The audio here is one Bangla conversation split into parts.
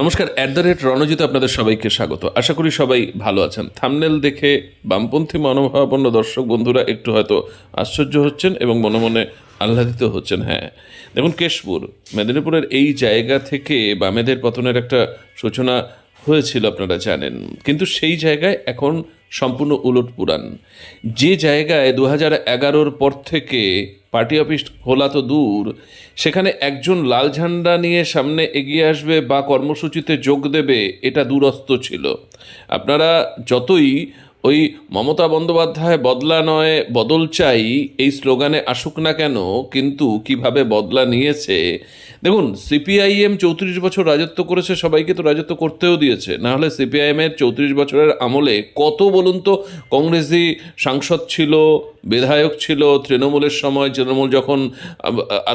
নমস্কার অ্যাট দ্য রেট রণজিৎ আপনাদের সবাইকে স্বাগত। আশা করি সবাই ভালো আছেন। থামনেল দেখে বামপন্থী মনোভাবাপন্ন দর্শক বন্ধুরা একটু হয়তো আশ্চর্য হচ্ছেন এবং মনে মনে আহ্লাদিত হচ্ছেন হ্যাঁ। দেখুন, কেশপুর, মেদিনীপুরের এই জায়গা থেকে বামেদের পতনের একটা সূচনা হয়েছিল, আপনারা জানেন। কিন্তু সেই জায়গায় এখন সম্পূর্ণ উলট পুরাণ। যে জায়গায় দু হাজার এগারোর পর থেকে পার্টি অফিস খোলা তো দূর, সেখানে একজন লাল ঝান্ডা নিয়ে সামনে এগিয়ে আসবে বা কর্মসূচিতে যোগ দেবে, এটা দূরস্থ ছিল। আপনারা যতই ওই মমতা বন্দ্যোপাধ্যায় বদলা নয়, বদল চাই, এই স্লোগানে আসুক না কেন, কিন্তু কীভাবে বদলা নিয়েছে দেখুন সিপিআইএম চৌত্রিশ বছর রাজত্ব করেছে, সবাইকে তো রাজত্ব করতেও দিয়েছে। না হলে সিপিআইএমের চৌত্রিশ বছরের আমলে কত বলুন তো, কংগ্রেসি সাংসদ ছিল, বিধায়ক ছিল, তৃণমূলের সময় তৃণমূল যখন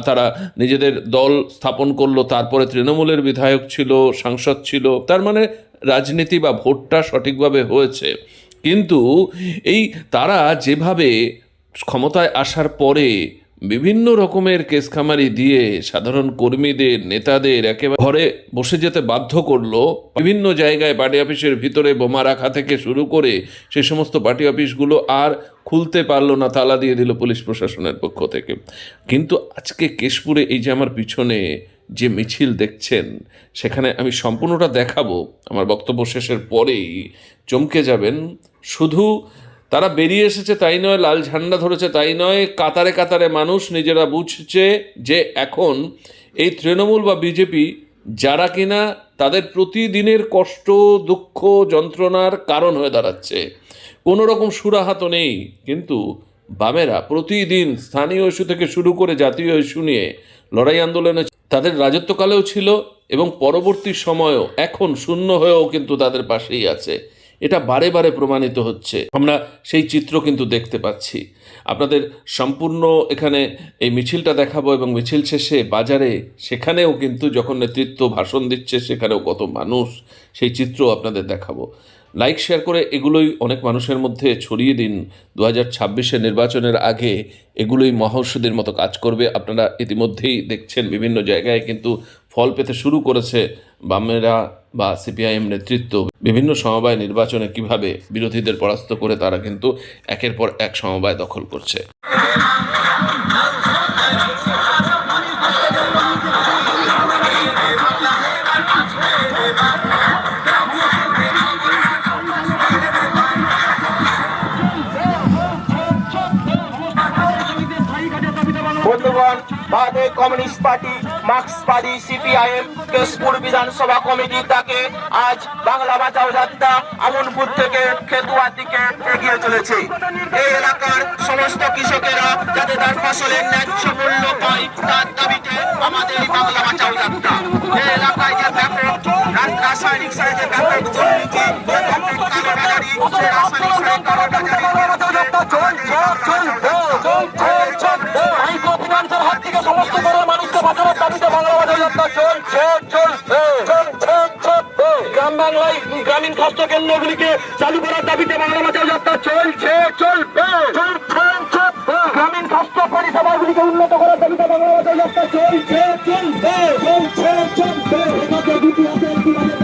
তারা নিজেদের দল স্থাপন করল, তারপরে তৃণমূলের বিধায়ক ছিল, সাংসদ ছিল, তার মানে রাজনীতি বা ভোটটা সঠিকভাবে হয়েছে। কিন্তু এই তারা যেভাবে ক্ষমতায় আসার পরে বিভিন্ন রকমের কেসখামারি দিয়ে সাধারণ কর্মীদের, নেতাদের একেবারে ঘরে বসে যেতে বাধ্য করল। বিভিন্ন জায়গায় পার্টি অফিসের ভিতরে বোমা রাখা থেকে শুরু করে সে সমস্ত পার্টি অফিসগুলো আর খুলতে পারল না, তালা দিয়ে দিল পুলিশ প্রশাসনের পক্ষ থেকে। কিন্তু আজকে কেশপুরে এই যে আমার পিছনে যে মিছিল দেখছেন, সেখানে আমি সম্পূর্ণটা দেখাবো। আমার বক্তব্য শেষের পরেই চমকে যাবেন। শুধু তারা বেরিয়ে এসেছে, তাই নয়, লাল ঝান্ডা ধরেছে, তাই নয়, কাতারে কাতারে মানুষ নিজেরা বুঝছে যে এখন এই তৃণমূল বা বিজেপি যারা কিনা তাদের প্রতিদিনের কষ্ট, দুঃখ, যন্ত্রণার কারণ হয়ে দাঁড়াচ্ছে। কোনো রকম সুরাহাত নেই, কিন্তু বামেরা প্রতিদিন স্থানীয় ইস্যু থেকে শুরু করে জাতীয় ইস্যু নিয়ে লড়াই আন্দোলনে তাদের রাজত্বকালেও ছিল এবং পরবর্তী সময়ও, এখন শূন্য হয়েও কিন্তু তাদের পাশেই আছে। এটা বারে বারে প্রমাণিত হচ্ছে। আমরা সেই চিত্র কিন্তু দেখতে পাচ্ছি। আপনাদের সম্পূর্ণ এখানে এই মিছিলটা দেখাবো এবং মিছিল শেষে বাজারে সেখানেও কিন্তু যখন নেতৃত্ব ভাষণ দিচ্ছে, সেখানেও কত মানুষ, সেই চিত্র আপনাদের দেখাবো। লাইক, শেয়ার করে এগুলোই অনেক মানুষের মধ্যে ছড়িয়ে দিন। দু হাজার নির্বাচনের আগে এগুলোই মহৌষধির মতো কাজ করবে। আপনারা ইতিমধ্যেই দেখছেন বিভিন্ন জায়গায় কিন্তু ফল পেতে শুরু করেছে বামেরা বা সিপিআইএম নেতৃত্ব বিভিন্ন সমবায় নির্বাচনে কীভাবে বিরোধীদের পরাস্ত করে তারা কিন্তু একের পর এক সমবায় দখল করছে। ভারতীয় কমিউনিস্ট পার্টি মার্ক্সবাদী সিপিআইএম কেশপুর বিধানসভা কমিটি তাকে আজ বাংলা বাঁচাও যাত্রা আমনপুর থেকে খেতুয়ার দিকে এগিয়ে চলেছে এই এলাকার সমস্ত কৃষকেরা যাতে তার ফসলের ন্যায্য মূল্য পায় তার দাবিতে আমাদের বাংলা বাঁচাও যাত্রা এই এলাকায় যে ব্যাপক রাসায়নিক সারে যে ব্যাপক দুর্নীতি রাসায়নিক সারের কালোবাজারি বিধানসভার দাবিতে বাংলা বাজার যাত্রা চলছে চলছে গ্রাম বাংলায় গ্রামীণ স্বাস্থ্য কেন্দ্রগুলিকে চালু করার দাবিতে বাংলা বাজার যাত্রা চলছে চলবে গ্রামীণ স্বাস্থ্য পরিষেবাগুলিকে উন্নত করার দাবিতে বাংলা বাজার যাত্রা চলছে চলবে চলছে চলবে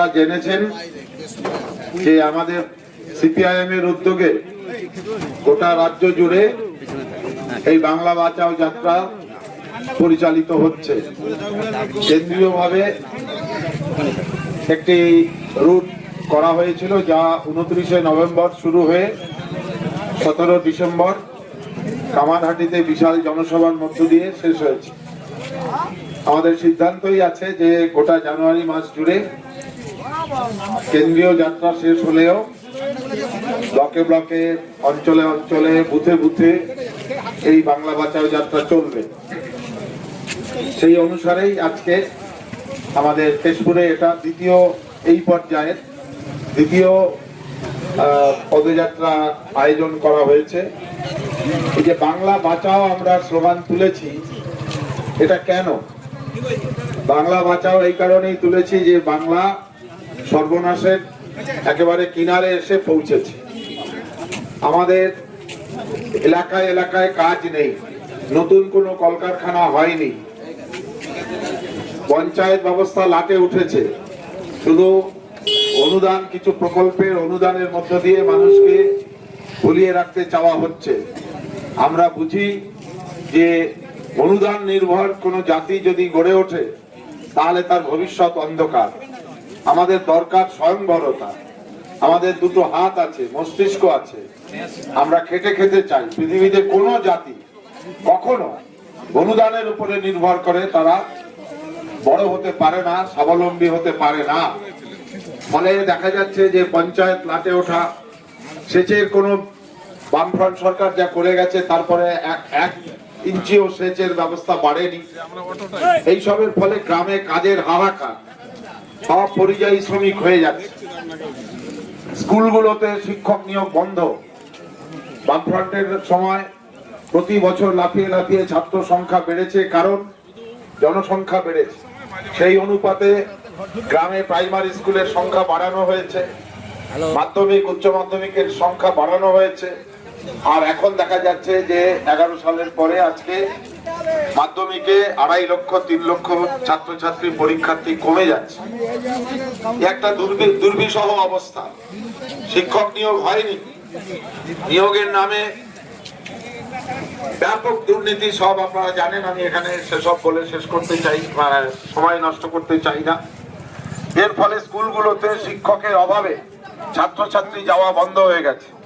আপনারা জেনেছেন যে আমাদের সিপিআইএম এর উদ্যোগে গোটা রাজ্য জুড়ে এই বাংলা বাঁচাও যাত্রা পরিচালিত হচ্ছে। কেন্দ্রীয়ভাবে একটি রুট করা হয়েছিল যা উনত্রিশে নভেম্বর শুরু হয়ে সতেরো ডিসেম্বর কামারহাটিতে বিশাল জনসভার মধ্য দিয়ে শেষ হয়েছে। আমাদের সিদ্ধান্তই আছে যে গোটা জানুয়ারি মাস জুড়ে কেন্দ্রীয় যাত্রা শেষ হলেও ব্লকে ব্লকে, অঞ্চলে অঞ্চলে, বুথে বুথে এই বাংলা বাঁচাও যাত্রা চলবে। সেই অনুসারেই আজকে আমাদের তেজপুরে এটা দ্বিতীয় এই পর্যায়ের, দ্বিতীয় পদযাত্রা আয়োজন করা হয়েছে। এই যে বাংলা বাঁচাও আমরা স্লোগান তুলেছি, এটা কেন? বাংলা বাঁচাও এই কারণেই তুলেছি যে বাংলা সর্বনাশের একেবারে কিনারে এসে পৌঁছেছে। আমাদের এলাকায় এলাকায় কাজ নেই। নতুন কোনো কলকারখানা হয়নি। পঞ্চায়েত ব্যবস্থা লাটে উঠেছে। শুধু অনুদান, কিছু প্রকল্পের অনুদানের মধ্য দিয়ে মানুষকে ভুলিয়ে রাখতে চাওয়া হচ্ছে। আমরা বুঝি যে অনুদান নির্ভর কোনো জাতি যদি গড়ে ওঠে, তাহলে তার ভবিষ্যৎ অন্ধকার। আমাদের দরকার স্বয়ংবরতা। আমাদের দুটো হাত আছে, মস্তিষ্ক আছে। আমরা খেটে খেতে চাই। পৃথিবীতে কোনো জাতি কখনো অনুদানের উপরে নির্ভর করে, তারা বড় হতে পারে না, স্বাবলম্বী হতে পারে না। ফলে দেখা যাচ্ছে যে পঞ্চায়েত লাটে ওঠা, সেচের কোনো বামফ্রন্ট সরকার যা করে গেছে, তারপরে এক এক ইঞ্চিও সেচের ব্যবস্থা বাড়েনি। এইসবের ফলে গ্রামে কাজের হাহাকার। সব পরিযায়ী শ্রমিক হয়ে যাচ্ছে। স্কুলগুলোতে শিক্ষক নিয়োগ বন্ধ। বামফ্রন্টের সময় প্রতি বছর লাফিয়ে লাফিয়ে ছাত্র সংখ্যা বেড়েছে, কারণ জনসংখ্যা বেড়েছে। সেই অনুপাতে গ্রামে প্রাইমারি স্কুলের সংখ্যা বাড়ানো হয়েছে, মাধ্যমিক, উচ্চ মাধ্যমিকের সংখ্যা বাড়ানো হয়েছে। আর এখন দেখা যাচ্ছে যে এগারো সালের পরে আজকে মাধ্যমিকে আড়াই লক্ষ, তিন লক্ষ ছাত্রছাত্রী পরীক্ষার্থী কমে যাচ্ছে। একটা দুর্বি- দুর্বিষহ অবস্থা। শিক্ষক নিয়োগ হয়নি। নিয়োগের নামে ব্যাপক দুর্নীতি সব আপনারা জানেন, আমি এখানে সেসব বলে শেষ করতে চাই সময় নষ্ট করতে চাই না। এর ফলে স্কুলগুলোতে শিক্ষকের অভাবে ছাত্রছাত্রী যাওয়া বন্ধ হয়ে গেছে।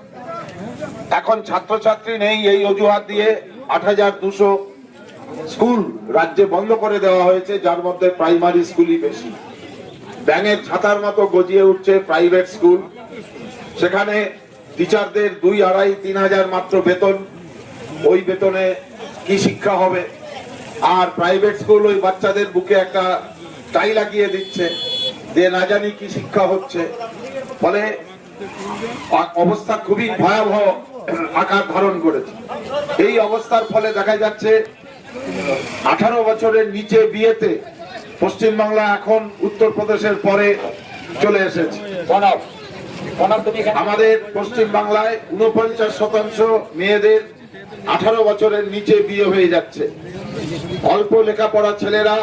এখন ছাত্রছাত্রী নেই এই অজুহাত দিয়ে আট হাজার দুশো স্কুল রাজ্যে বন্ধ করে দেওয়া হয়েছে, যার মধ্যে প্রাইমারি স্কুলই বেশি। ব্যাঙের ছাতার মতো গজিয়ে উঠছে প্রাইভেট স্কুল। সেখানে টিচারদের দুই আড়াই, তিন হাজার মাত্র বেতন। ওই বেতনে কি শিক্ষা হবে? আর প্রাইভেট স্কুল ওই বাচ্চাদের বুকে একটা টাই লাগিয়ে দিচ্ছে যে না জানি কি শিক্ষা হচ্ছে। ফলে অবস্থা খুবই ভয়াবহ আকার ধারণ করেছে। এই অবস্থার ফলে দেখা যাচ্ছে আঠারো বছরের নিচে বিয়েতে পশ্চিমবাংলা এখন উত্তরপ্রদেশের পরে চলে এসেছে। আমাদের পশ্চিম বাংলায় উনপঞ্চাশ শতাংশ মেয়েদের আঠারো বছরের নিচে বিয়ে হয়ে যাচ্ছে। অল্প লেখাপড়া ছেলেরা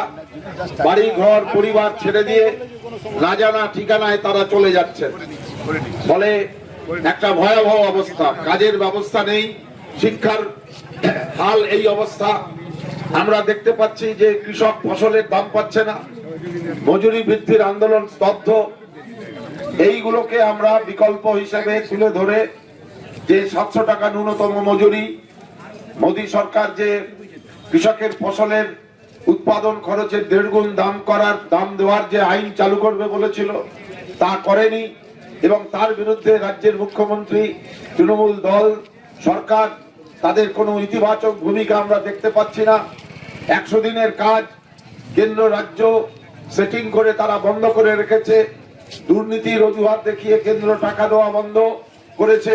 বাড়ি ঘর পরিবার ছেড়ে দিয়ে না জানা ঠিকানায় তারা চলে যাচ্ছে। ফলে একটা ভয়াবহ অবস্থা। কাজের ব্যবস্থা নেই শিক্ষার হাল এই অবস্থা। আমরা দেখতে পাচ্ছি যে কৃষক ফসলের দাম পাচ্ছে না। মজুরি বৃদ্ধির আন্দোলন স্তব্ধ। এইগুলোকে আমরা বিকল্প হিসেবে তুলে ধরে যে সাতশো টাকা ন্যূনতম মজুরি, মোদী সরকার যে কৃষকের ফসলের উৎপাদন খরচের দেড় গুণ দাম করার, দাম দেওয়ার যে আইন চালু করবে বলেছিল, তা করেনি এবং তার বিরুদ্ধে রাজ্যের মুখ্যমন্ত্রী তৃণমূল দল, সরকার, তাদের কোনো ইতিবাচক ভূমিকা আমরা দেখতে পাচ্ছি না। একশো দিনের কাজ কেন্দ্র রাজ্য সেটিং করে তারা বন্ধ করে রেখেছে। দুর্নীতির অজুহাত দেখিয়ে কেন্দ্র টাকা দেওয়া বন্ধ করেছে।